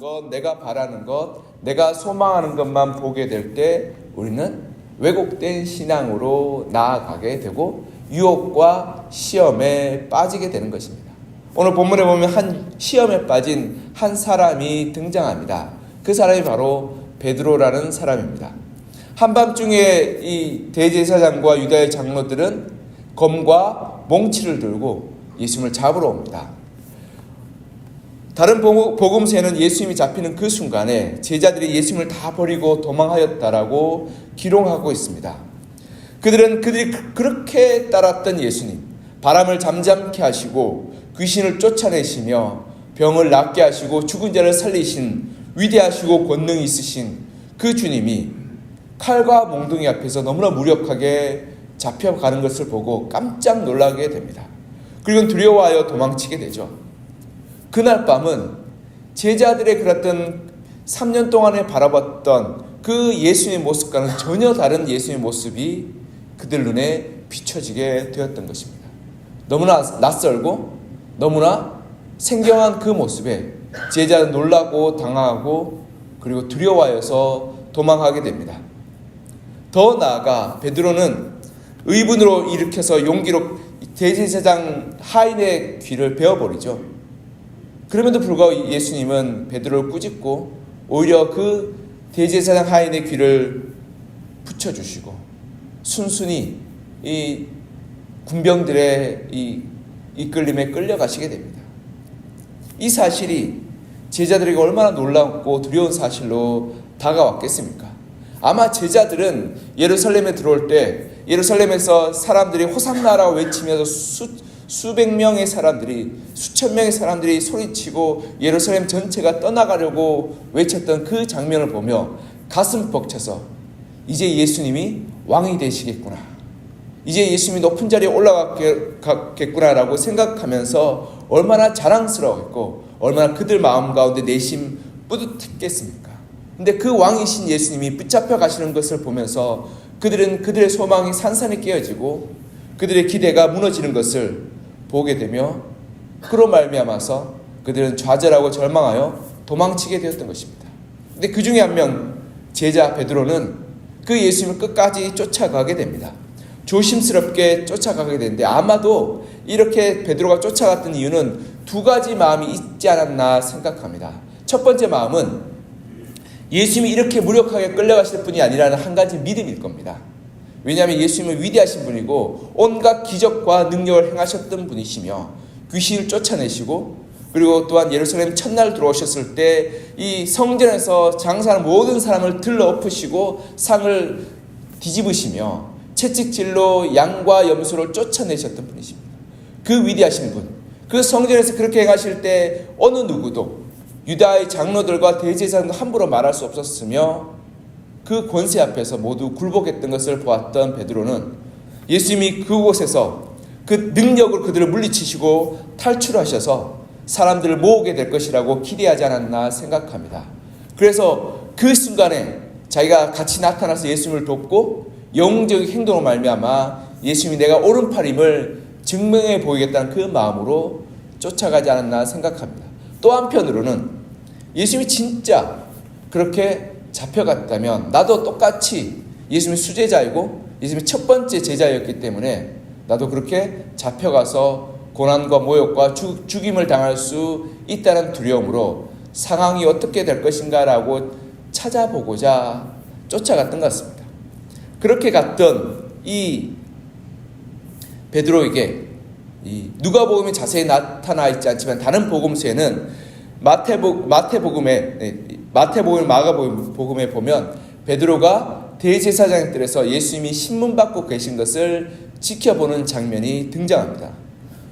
것, 내가 바라는 것, 내가 소망하는 것만 보게 될 때 우리는 왜곡된 신앙으로 나아가게 되고 유혹과 시험에 빠지게 되는 것입니다. 오늘 본문에 보면 한 시험에 빠진 한 사람이 등장합니다. 그 사람이 바로 베드로라는 사람입니다. 한밤중에 이 대제사장과 유다의 장로들은 검과 몽치를 들고 예수님을 잡으러 옵니다. 다른 복음서에는 예수님이 잡히는 그 순간에 제자들이 예수님을 다 버리고 도망하였다라고 기록하고 있습니다. 그들은 그들이 그렇게 따랐던 예수님, 바람을 잠잠케 하시고 귀신을 쫓아내시며 병을 낫게 하시고 죽은 자를 살리신 위대하시고 권능 있으신 그 주님이 칼과 몽둥이 앞에서 너무나 무력하게 잡혀가는 것을 보고 깜짝 놀라게 됩니다. 그리고 두려워하여 도망치게 되죠. 그날 밤은 제자들의 그랬던 3년 동안에 바라봤던 그 예수의 모습과는 전혀 다른 예수의 모습이 그들 눈에 비춰지게 되었던 것입니다. 너무나 낯설고 너무나 생경한 그 모습에 제자는 놀라고 당황하고 그리고 두려워하여서 도망하게 됩니다. 더 나아가 베드로는 의분으로 일으켜서 용기로 대제사장 하인의 귀를 베어버리죠. 그럼에도 불구하고 예수님은 베드로를 꾸짖고 오히려 그 대제사장 하인의 귀를 붙여주시고 순순히 이 군병들의 이 이끌림에 끌려가시게 됩니다. 이 사실이 제자들에게 얼마나 놀랍고 두려운 사실로 다가왔겠습니까? 아마 제자들은 예루살렘에 들어올 때 예루살렘에서 사람들이 호상나라고 외치면서 수, 수백 명의 사람들이 수천 명의 사람들이 소리치고 예루살렘 전체가 떠나가려고 외쳤던 그 장면을 보며 가슴 벅차서 이제 예수님이 왕이 되시겠구나. 이제 예수님이 높은 자리에 올라가겠구나라고 생각하면서 얼마나 자랑스러웠고 얼마나 그들 마음 가운데 내심 뿌듯했겠습니까? 근데 그 왕이신 예수님이 붙잡혀 가시는 것을 보면서 그들은 그들의 소망이 산산이 깨어지고 그들의 기대가 무너지는 것을 보게 되며 그로 말미암아서 그들은 좌절하고 절망하여 도망치게 되었던 것입니다. 근데 그 중에 한 명 제자 베드로는 그 예수님을 끝까지 쫓아가게 됩니다. 조심스럽게 쫓아가게 되는데 아마도 이렇게 베드로가 쫓아갔던 이유는 두 가지 마음이 있지 않았나 생각합니다. 첫 번째 마음은 예수님이 이렇게 무력하게 끌려가실 분이 아니라는 한 가지 믿음일 겁니다. 왜냐하면 예수님은 위대하신 분이고 온갖 기적과 능력을 행하셨던 분이시며 귀신을 쫓아내시고 그리고 또한 예루살렘 첫날 들어오셨을 때 이 성전에서 장사하는 모든 사람을 들러 엎으시고 상을 뒤집으시며 채찍질로 양과 염소를 쫓아내셨던 분이십니다. 그 위대하신 분, 그 성전에서 그렇게 행하실 때 어느 누구도 유다의 장로들과 대제사장도 함부로 말할 수 없었으며 그 권세 앞에서 모두 굴복했던 것을 보았던 베드로는 예수님이 그곳에서 그 능력으로 그들을 물리치시고 탈출하셔서 사람들을 모으게 될 것이라고 기대하지 않았나 생각합니다. 그래서 그 순간에 자기가 같이 나타나서 예수님을 돕고 영적인 행동으로 말미암아 예수님이 내가 오른팔임을 증명해 보이겠다는 그 마음으로 쫓아가지 않았나 생각합니다. 또 한편으로는 예수님이 진짜 그렇게 잡혀갔다면 나도 똑같이 예수님의 수제자이고 예수님의 첫 번째 제자였기 때문에 나도 그렇게 잡혀가서 고난과 모욕과 죽, 죽임을 당할 수 있다는 두려움으로 상황이 어떻게 될 것인가라고 찾아보고자 쫓아갔던 것 같습니다. 그렇게 갔던 이 베드로에게 이 누가복음이 자세히 나타나 있지 않지만 다른 복음서에는 마태복 마태복음에 네, 마태복음 마가복음에 보면 베드로가 대제사장 들에서 예수님이 신문 받고 계신 것을 지켜보는 장면이 등장합니다.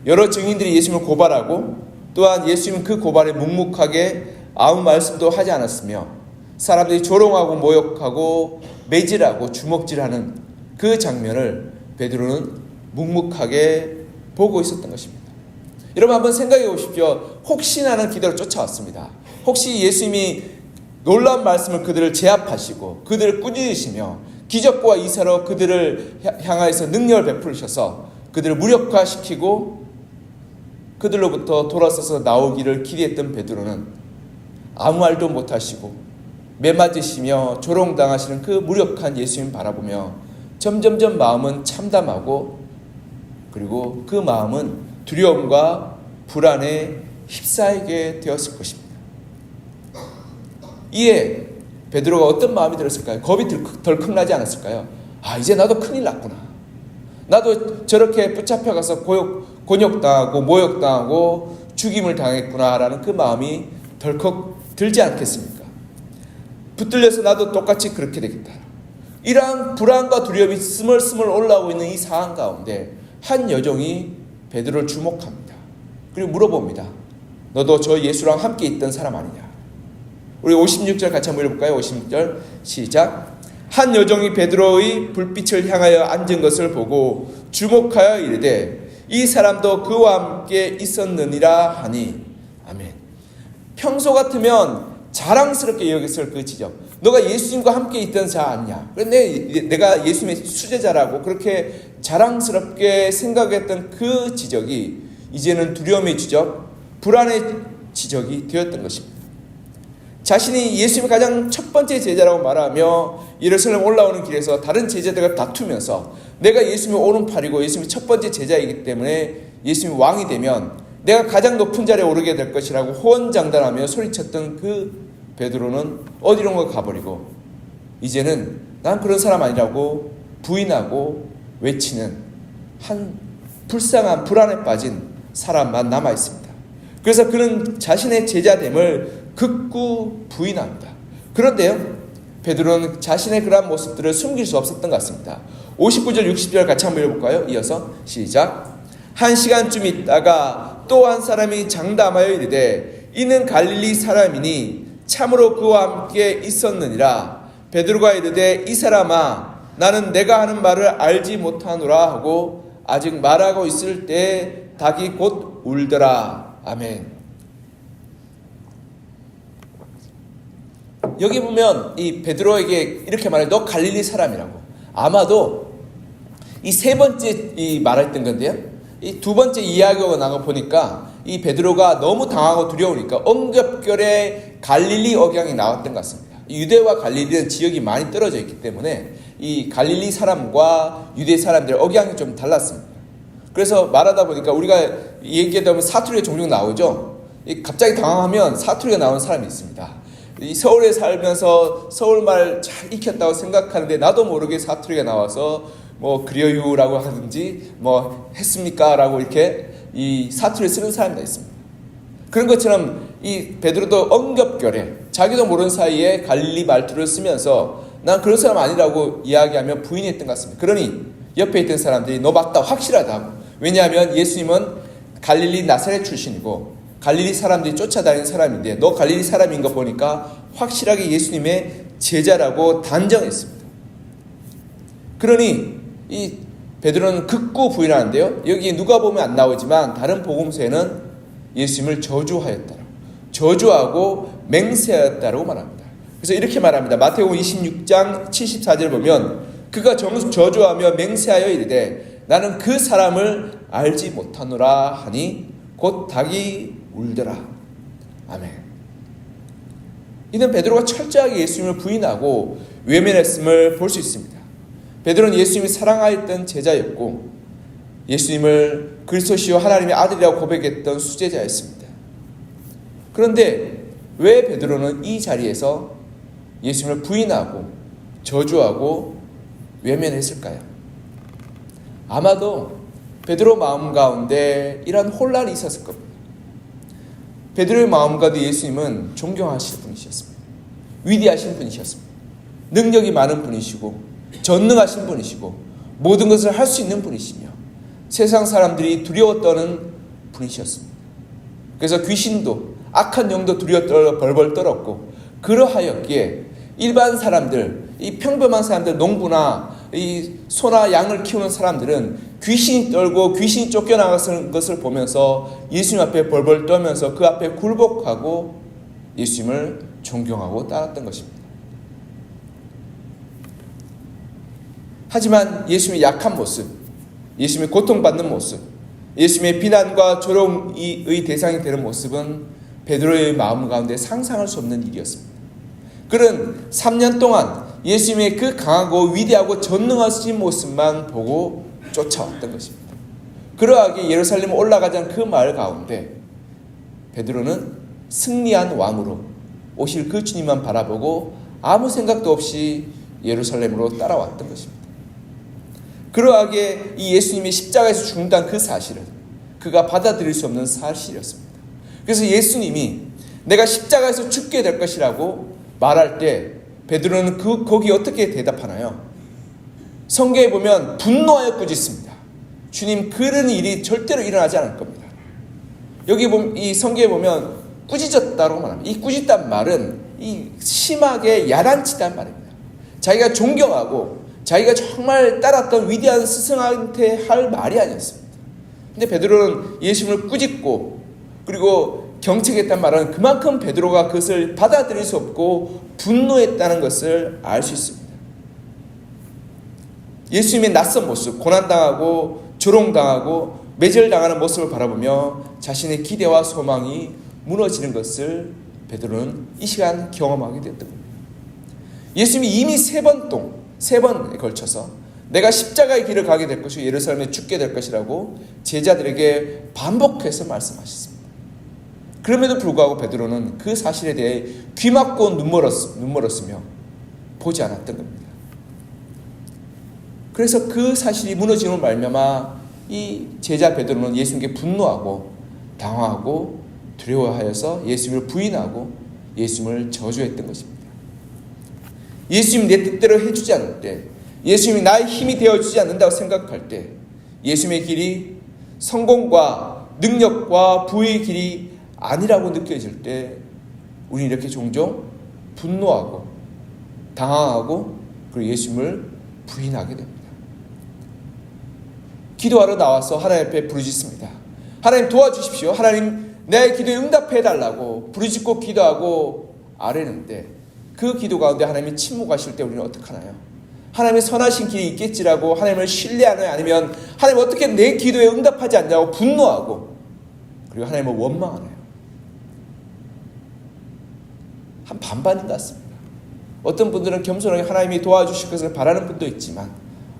여러 증인들이 예수님을 고발하고 또한 예수님은 그 고발에 묵묵하게 아무 말씀도 하지 않았으며 사람들이 조롱하고 모욕하고 매질하고 주먹질하는 그 장면을 베드로는 묵묵하게 보고 있었던 것입니다. 여러분 한번 생각해 보십시오. 혹시나는 기대로 쫓아왔습니다. 혹시 예수님이 놀라운 말씀을 그들을 제압하시고 그들을 꾸짖으시며 기적과 이사로 그들을 향하여서 능력을 베풀으셔서 그들을 무력화시키고 그들로부터 돌아서서 나오기를 기대했던 베드로는 아무 말도 못하시고 매맞으시며 조롱당하시는 그 무력한 예수님 바라보며 점점점 마음은 참담하고 그리고 그 마음은 두려움과 불안에 휩싸이게 되었을 것입니다. 이에 베드로가 어떤 마음이 들었을까요? 겁이 덜컥 나지 않았을까요? 아 이제 나도 큰일 났구나. 나도 저렇게 붙잡혀가서 고욕, 곤욕당하고 모욕당하고 죽임을 당했구나라는 그 마음이 덜컥 들지 않겠습니까? 붙들려서 나도 똑같이 그렇게 되겠다. 이러한 불안과 두려움이 스멀스멀 올라오고 있는 이 상황 가운데 한 여종이 베드로를 주목합니다. 그리고 물어봅니다. 너도 저 예수랑 함께 있던 사람 아니냐? 우리 56절 같이 한번 읽어볼까요? 56절 시작. 한 여종이 베드로의 불빛을 향하여 앉은 것을 보고 주목하여 이르되 이 사람도 그와 함께 있었느니라 하니 아멘. 평소 같으면 자랑스럽게 여겼을 그 지적. 너가 예수님과 함께 있던 자 아니냐? 그런데 내가 예수님의 수제자라고 그렇게 자랑스럽게 생각했던 그 지적이 이제는 두려움의 지적, 불안의 지적이 되었던 것입니다. 자신이 예수님의 가장 첫 번째 제자라고 말하며 예루살렘 올라오는 길에서 다른 제자들과 다투면서 내가 예수님의 오른팔이고 예수님의 첫 번째 제자이기 때문에 예수님이 왕이 되면 내가 가장 높은 자리에 오르게 될 것이라고 호언장담하며 소리쳤던 그 베드로는 어디론가 가버리고 이제는 난 그런 사람 아니라고 부인하고 외치는 한 불쌍한 불안에 빠진 사람만 남아 있습니다. 그래서 그는 자신의 제자됨을 극구 부인합니다. 그런데요, 베드로는 자신의 그러한 모습들을 숨길 수 없었던 것 같습니다. 59절, 60절 같이 한번 읽어볼까요? 이어서 시작. 한 시간쯤 있다가 또 한 사람이 장담하여 이르되 이는 갈릴리 사람이니 참으로 그와 함께 있었느니라. 베드로가 이르되 이 사람아 나는 내가 하는 말을 알지 못하노라 하고 아직 말하고 있을 때 닭이 곧 울더라. 아멘. 여기 보면 이 베드로에게 이렇게 말해 너 갈릴리 사람이라고. 아마도 이 세 번째 이 말했던 건데요. 이 두 번째 이야기가 나가 보니까 이 베드로가 너무 당하고 두려우니까 언급결에 갈릴리 억양이 나왔던 것 같습니다. 유대와 갈릴리는 지역이 많이 떨어져 있기 때문에 이 갈릴리 사람과 유대 사람들의 억양이 좀 달랐습니다. 그래서 말하다 보니까 우리가 얘기하다 보면 사투리가 종종 나오죠. 갑자기 당황하면 사투리가 나오는 사람이 있습니다. 이 서울에 살면서 서울 말 잘 익혔다고 생각하는데 나도 모르게 사투리가 나와서 뭐 그려요라고 하든지 뭐 했습니까라고 이렇게 이 사투리를 쓰는 사람도 있습니다. 그런 것처럼 이 베드로도 언급결에 자기도 모르는 사이에 갈릴리 말투를 쓰면서 난 그런 사람 아니라고 이야기하며 부인했던 것 같습니다. 그러니 옆에 있던 사람들이 너 맞다 확실하다고. 왜냐하면 예수님은 갈릴리 나사렛 출신이고 갈릴리 사람들이 쫓아다니는 사람인데 너 갈릴리 사람인 거 보니까 확실하게 예수님의 제자라고 단정했습니다. 그러니 이 베드로는 극구 부인하는데요. 여기 누가 보면 안 나오지만 다른 복음서에는 예수님을 저주하였다. 저주하고 맹세하였다고 말합니다. 그래서 이렇게 말합니다. 마태복음 26장 74절 보면 그가 저주하며 맹세하여 이르되 나는 그 사람을 알지 못하노라 하니 곧 닭이 울더라. 아멘. 이는 베드로가 철저하게 예수님을 부인하고 외면했음을 볼 수 있습니다. 베드로는 예수님이 사랑하였던 제자였고 예수님을 그리스도시요 하나님의 아들이라고 고백했던 수제자였습니다. 그런데 왜 베드로는 이 자리에서 예수님을 부인하고 저주하고 외면했을까요? 아마도 베드로 마음 가운데 이런 혼란이 있었을 겁니다. 베드로의 마음과도 예수님은 존경하시는 분이셨습니다. 위대하신 분이셨습니다. 능력이 많은 분이시고 전능하신 분이시고 모든 것을 할 수 있는 분이시며 세상 사람들이 두려워 떠는 분이셨습니다. 그래서 귀신도 악한 영도 두려워 떨어 벌벌 떨었고 그러하였기에 일반 사람들 이 평범한 사람들 농부나 이 소나 양을 키우는 사람들은 귀신이 떨고 귀신이 쫓겨나가는 것을 보면서 예수님 앞에 벌벌 떠면서 그 앞에 굴복하고 예수님을 존경하고 따랐던 것입니다. 하지만 예수님의 약한 모습, 예수님의 고통받는 모습, 예수님의 비난과 조롱의 대상이 되는 모습은 베드로의 마음 가운데 상상할 수 없는 일이었습니다. 그는 3년 동안 예수님의 그 강하고 위대하고 전능하신 모습만 보고 쫓아왔던 것입니다. 그러하게 예루살렘 올라가자는 그 마을 가운데 베드로는 승리한 왕으로 오실 그 주님만 바라보고 아무 생각도 없이 예루살렘으로 따라왔던 것입니다. 그러하게 이 예수님이 십자가에서 죽는다는 그 사실은 그가 받아들일 수 없는 사실이었습니다. 그래서 예수님이 내가 십자가에서 죽게 될 것이라고 말할 때 베드로는 그 거기 어떻게 대답하나요? 성경에 보면 분노하여 꾸짖습니다. 주님 그런 일이 절대로 일어나지 않을 겁니다. 여기 보면 이 성경에 보면 꾸짖었다고 말합니다. 이 꾸짖단 말은 이 심하게 야단치단 말입니다. 자기가 존경하고 자기가 정말 따랐던 위대한 스승한테 할 말이 아니었습니다. 근데 베드로는 예수님을 꾸짖고 그리고 경책했단 말은 그만큼 베드로가 그것을 받아들일 수 없고 분노했다는 것을 알 수 있습니다. 예수님의 낯선 모습, 고난당하고 조롱당하고 매절당하는 모습을 바라보며 자신의 기대와 소망이 무너지는 것을 베드로는 이 시간 경험하게 됐던 겁니다. 예수님이 이미 세 번 동, 세 번에 걸쳐서 내가 십자가의 길을 가게 될 것이고 예루살렘에 죽게 될 것이라고 제자들에게 반복해서 말씀하셨습니다. 그럼에도 불구하고 베드로는 그 사실에 대해 귀 막고 눈멀었, 눈멀었으며 보지 않았던 겁니다. 그래서 그 사실이 무너짐을 말미암아 이 제자 베드로는 예수님께 분노하고 당황하고 두려워하여서 예수님을 부인하고 예수님을 저주했던 것입니다. 예수님 내 뜻대로 해주지 않을 때, 예수님이 나의 힘이 되어주지 않는다고 생각할 때, 예수님의 길이 성공과 능력과 부의 길이 아니라고 느껴질 때, 우리 이렇게 종종 분노하고 당황하고 그리고 예수님을 부인하게 됩니다. 기도하러 나와서 하나님 앞에 부르짖습니다. 하나님 도와주십시오. 하나님 내 기도에 응답해 달라고 부르짖고 기도하고 아뢰는데 그 기도 가운데 하나님이 침묵하실 때 우리는 어떻게 하나요? 하나님의 선하신 길이 있겠지라고 하나님을 신뢰하나요? 아니면 하나님 어떻게 내 기도에 응답하지 않냐고 분노하고 그리고 하나님을 원망하나요? 한 반반인 것 같습니다. 어떤 분들은 겸손하게 하나님이 도와주실 것을 바라는 분도 있지만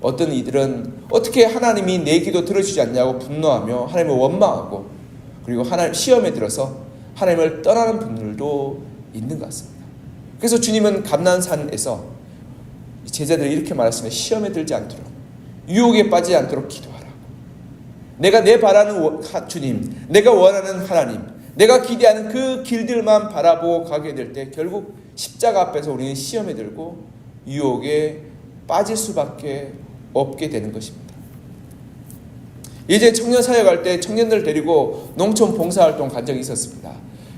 어떤 이들은 어떻게 하나님이 내 기도 들어주지 않냐고 분노하며 하나님을 원망하고 그리고 하나님 시험에 들어서 하나님을 떠나는 분들도 있는 것 같습니다. 그래서 주님은 감난산에서 제자들이 이렇게 말했습니다. 시험에 들지 않도록 유혹에 빠지지 않도록 기도하라. 내가 내 바라는 주님, 내가 원하는 하나님, 내가 기대하는 그 길들만 바라보고 가게 될 때 결국 십자가 앞에서 우리는 시험에 들고 유혹에 빠질 수밖에 없게 되는 것입니다. 이제 청년 사역할 때 청년들 데리고 농촌 봉사활동 간 적이 있었습니다.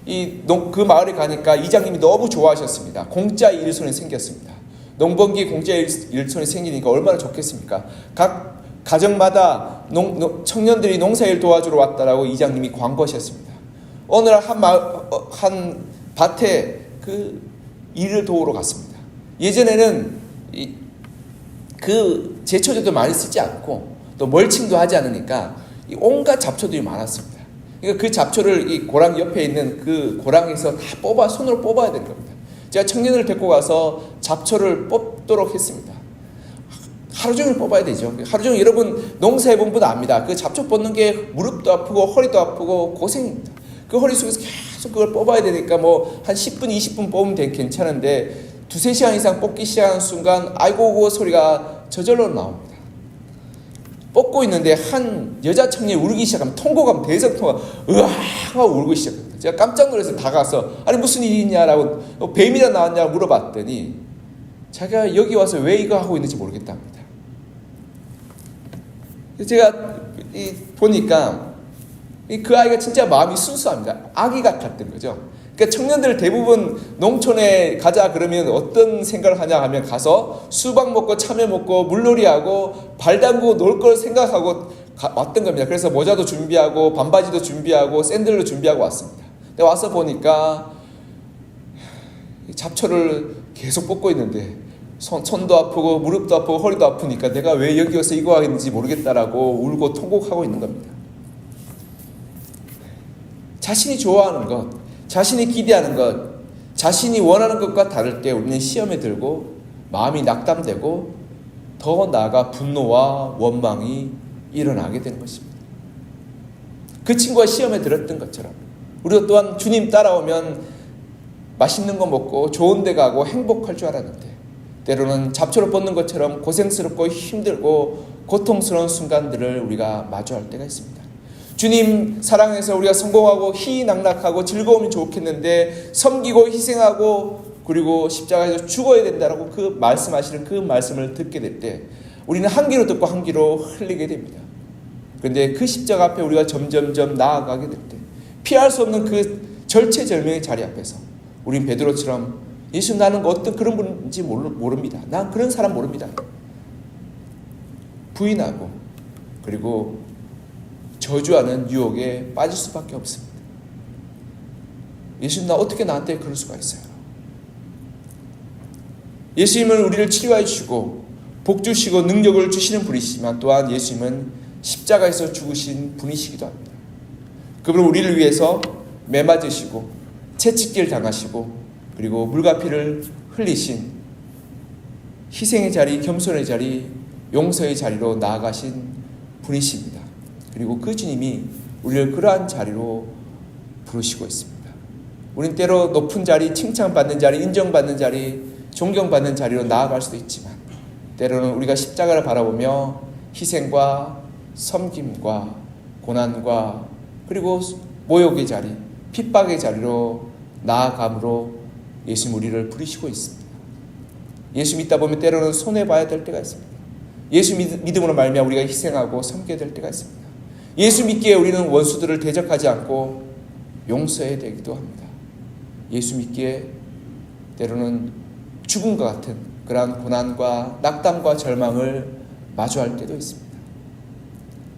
이 그 마을에 가니까 이장님이 너무 좋아하셨습니다. 공짜 일손이 생겼습니다. 농번기 공짜 일손이 생기니까 얼마나 좋겠습니까? 각 가정마다 농, 농, 청년들이 농사일 도와주러 왔다라고 이장님이 광고하셨습니다. 어느 날한한 밭에 그 일을 도우러 갔습니다. 예전에는 이, 그 제초제도 많이 쓰지 않고 또 멀칭도 하지 않으니까 온갖 잡초들이 많았습니다. 그러니까 그 잡초를 이 고랑 옆에 있는 그 고랑에서 다 뽑아 손으로 뽑아야 되는 겁니다. 제가 청년을 데리고 가서 잡초를 뽑도록 했습니다. 하루 종일 뽑아야 되죠. 하루 종일 여러분 농사해 본 분 압니다. 그 잡초 뽑는 게 무릎도 아프고 허리도 아프고 고생입니다. 그 허리 속에서 계속 그걸 뽑아야 되니까 뭐 한 10분, 20분 뽑으면 괜찮은데 두세 시간 이상 뽑기 시작하는 순간 아이고 고 소리가 저절로 나옵니다. 뽑고 있는데 한 여자 청년이 울기 시작하면 통곡하면 대성통화 으악 하고 울고 시작합니다. 제가 깜짝 놀라서 다가서 아니 무슨 일이 있냐라고 어, 뱀이라 나왔냐 물어봤더니 자기가 여기 와서 왜 이거 하고 있는지 모르겠답니다. 제가 보니까 그 아이가 진짜 마음이 순수합니다. 아기 같았던 거죠. 그러니까 청년들 대부분 농촌에 가자 그러면 어떤 생각을 하냐 하면 가서 수박 먹고 참외 먹고 물놀이하고 발 담그고 놀 걸 생각하고 가, 왔던 겁니다. 그래서 모자도 준비하고 반바지도 준비하고 샌들도 준비하고 왔습니다. 근데 와서 보니까 잡초를 계속 뽑고 있는데 손, 손도 아프고 무릎도 아프고 허리도 아프니까 내가 왜 여기 와서 이거 하겠는지 모르겠다라고 울고 통곡하고 있는 겁니다. 자신이 좋아하는 것, 자신이 기대하는 것, 자신이 원하는 것과 다를 때 우리는 시험에 들고 마음이 낙담되고 더 나아가 분노와 원망이 일어나게 되는 것입니다. 그 친구가 시험에 들었던 것처럼 우리도 또한 주님 따라오면 맛있는 거 먹고 좋은 데 가고 행복할 줄 알았는데 때로는 잡초를 뽑는 것처럼 고생스럽고 힘들고 고통스러운 순간들을 우리가 마주할 때가 있습니다. 주님 사랑해서 우리가 성공하고 희낙락하고 즐거움이 좋겠는데 섬기고 희생하고 그리고 십자가에서 죽어야 된다라고 그 말씀하시는 그 말씀을 듣게 될 때 우리는 한 귀로 듣고 한 귀로 흘리게 됩니다. 그런데 그 십자가 앞에 우리가 점점점 나아가게 될 때 피할 수 없는 그 절체절명의 자리 앞에서 우린 베드로처럼 예수 나는 어떤 그런 분인지 모릅니다. 난 그런 사람 모릅니다. 부인하고 그리고 저주하는 유혹에 빠질 수밖에 없습니다. 예수님 나 어떻게 나한테 그럴 수가 있어요? 예수님은 우리를 치료해 주시고 복 주시고 능력을 주시는 분이시지만 또한 예수님은 십자가에서 죽으신 분이시기도 합니다. 그분은 우리를 위해서 매맞으시고 채찍질 당하시고 그리고 물과 피를 흘리신 희생의 자리, 겸손의 자리, 용서의 자리로 나아가신 분이십니다. 그리고 그 주님이 우리를 그러한 자리로 부르시고 있습니다. 우린 때로 높은 자리, 칭찬받는 자리, 인정받는 자리, 존경받는 자리로 나아갈 수도 있지만 때로는 우리가 십자가를 바라보며 희생과 섬김과 고난과 그리고 모욕의 자리, 핍박의 자리로 나아감으로 예수 우리를 부르시고 있습니다. 예수 믿다 보면 때로는 손해 봐야 될 때가 있습니다. 예수 믿음으로 말미암아 우리가 희생하고 섬겨야 될 때가 있습니다. 예수 믿기에 우리는 원수들을 대적하지 않고 용서해야 되기도 합니다. 예수 믿기에 때로는 죽음과 같은 그러한 고난과 낙담과 절망을 마주할 때도 있습니다.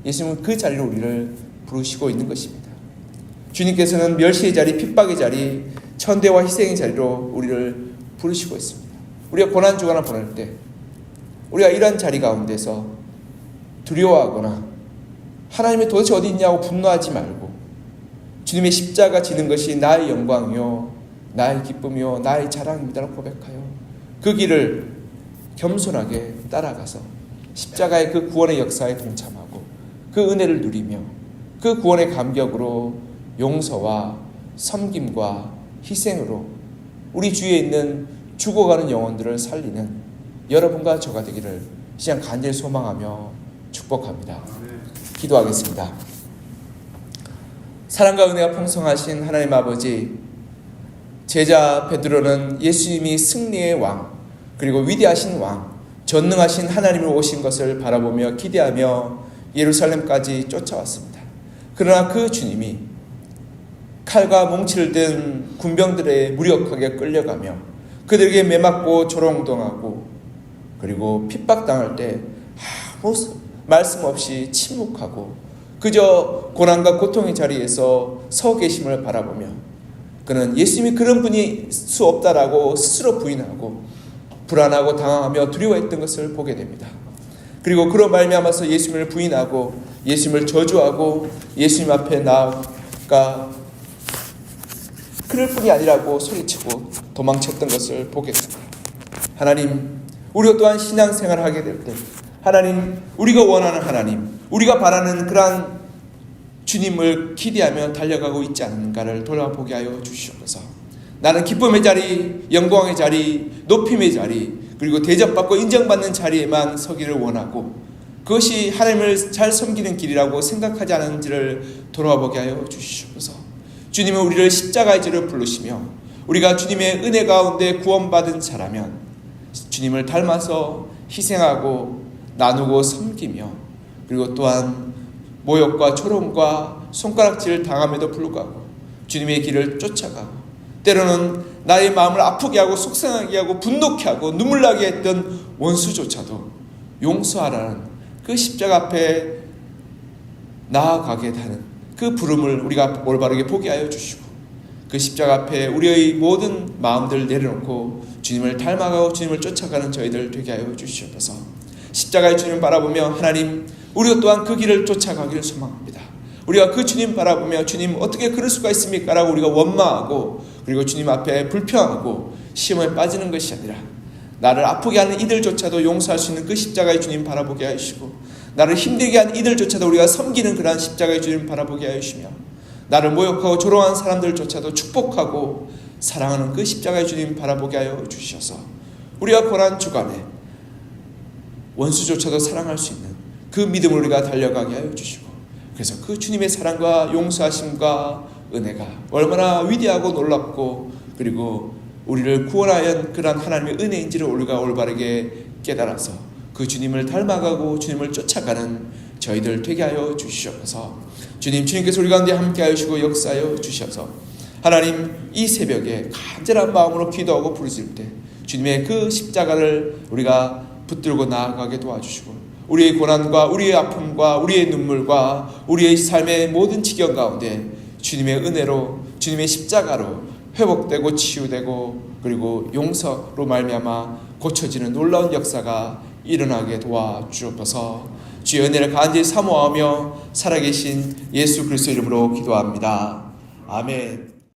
예수님은 그 자리로 우리를 부르시고 있는 것입니다. 주님께서는 멸시의 자리, 핍박의 자리, 천대와 희생의 자리로 우리를 부르시고 있습니다. 우리가 고난 주간을 보낼 때 우리가 이런 자리 가운데서 두려워하거나 하나님이 도대체 어디 있냐고 분노하지 말고 주님의 십자가 지는 것이 나의 영광이요 나의 기쁨이요 나의 자랑입니다라고 고백하여 그 길을 겸손하게 따라가서 십자가의 그 구원의 역사에 동참하고 그 은혜를 누리며 그 구원의 감격으로 용서와 섬김과 희생으로 우리 주위에 있는 죽어가는 영혼들을 살리는 여러분과 저가 되기를 시장 간절히 소망하며 축복합니다. 기도하겠습니다. 사랑과 은혜가 풍성하신 하나님 아버지, 제자 베드로는 예수님이 승리의 왕, 그리고 위대하신 왕, 전능하신 하나님을 오신 것을 바라보며 기대하며 예루살렘까지 쫓아왔습니다. 그러나 그 주님이 칼과 몽치를 든 군병들의 무력하게 끌려가며 그들에게 매맞고 조롱동하고 그리고 핍박당할 때 아무 말씀 없이 침묵하고 그저 고난과 고통의 자리에서 서 계심을 바라보며 그는 예수님이 그런 분이 수 없다라고 스스로 부인하고 불안하고 당황하며 두려워했던 것을 보게 됩니다. 그리고 그로 말미암아서 예수님을 부인하고 예수님을 저주하고 예수님 앞에 나아가 그럴 뿐이 아니라고 소리치고 도망쳤던 것을 보게 됩니다. 하나님, 우리가 또한 신앙생활을 하게 될 때, 하나님, 우리가 원하는 하나님, 우리가 바라는 그러한 주님을 기대하며 달려가고 있지 않은가를 돌아보게 하여 주시옵소서. 나는 기쁨의 자리, 영광의 자리, 높임의 자리, 그리고 대접받고 인정받는 자리에만 서기를 원하고 그것이 하나님을 잘 섬기는 길이라고 생각하지 않은지를 돌아보게 하여 주시옵소서. 주님은 우리를 십자가의 죄를 부르시며 우리가 주님의 은혜 가운데 구원받은 자라면 주님을 닮아서 희생하고 나누고 섬기며 그리고 또한 모욕과 조롱과 손가락질을 당함에도 불구하고 주님의 길을 쫓아가고 때로는 나의 마음을 아프게 하고 속상하게 하고 분노케 하고 눈물 나게 했던 원수조차도 용서하라는 그 십자가 앞에 나아가게 되는 그 부름을 우리가 올바르게 포기 하여 주시고 그 십자가 앞에 우리의 모든 마음들을 내려놓고 주님을 닮아가고 주님을 쫓아가는 저희들 되게 하여 주시옵소서. 십자가의 주님을 바라보며 하나님 우리도 또한 그 길을 쫓아가기를 소망합니다. 우리가 그 주님 바라보며 주님 어떻게 그럴 수가 있습니까? 라고 우리가 원망하고 그리고 주님 앞에 불평하고 시험에 빠지는 것이 아니라 나를 아프게 하는 이들조차도 용서할 수 있는 그 십자가의 주님 바라보게 하시고 나를 힘들게 하는 이들조차도 우리가 섬기는 그러한 십자가의 주님 바라보게 하시며 나를 모욕하고 조롱하는 사람들조차도 축복하고 사랑하는 그 십자가의 주님 바라보게 하여 주셔서 우리가 고난 주간에 원수조차도 사랑할 수 있는 그 믿음을 우리가 달려가게 하여 주시고 그래서 그 주님의 사랑과 용서하심과 은혜가 얼마나 위대하고 놀랍고 그리고 우리를 구원하여 그런 하나님의 은혜인지를 우리가 올바르게 깨달아서 그 주님을 닮아가고 주님을 쫓아가는 저희들 되게 하여 주시옵소서. 주님 주님께서 우리 가운데 함께 하시고 역사하여 주셔서 하나님 이 새벽에 간절한 마음으로 기도하고 부르실 때 주님의 그 십자가를 우리가 붙들고 나아가게 도와주시고 우리의 고난과 우리의 아픔과 우리의 눈물과 우리의 삶의 모든 지경 가운데 주님의 은혜로 주님의 십자가로 회복되고 치유되고 그리고 용서로 말미암아 고쳐지는 놀라운 역사가 일어나게 도와주옵소서 주의 은혜를 간절히 사모하며 살아계신 예수 그리스도 이름으로 기도합니다. 아멘.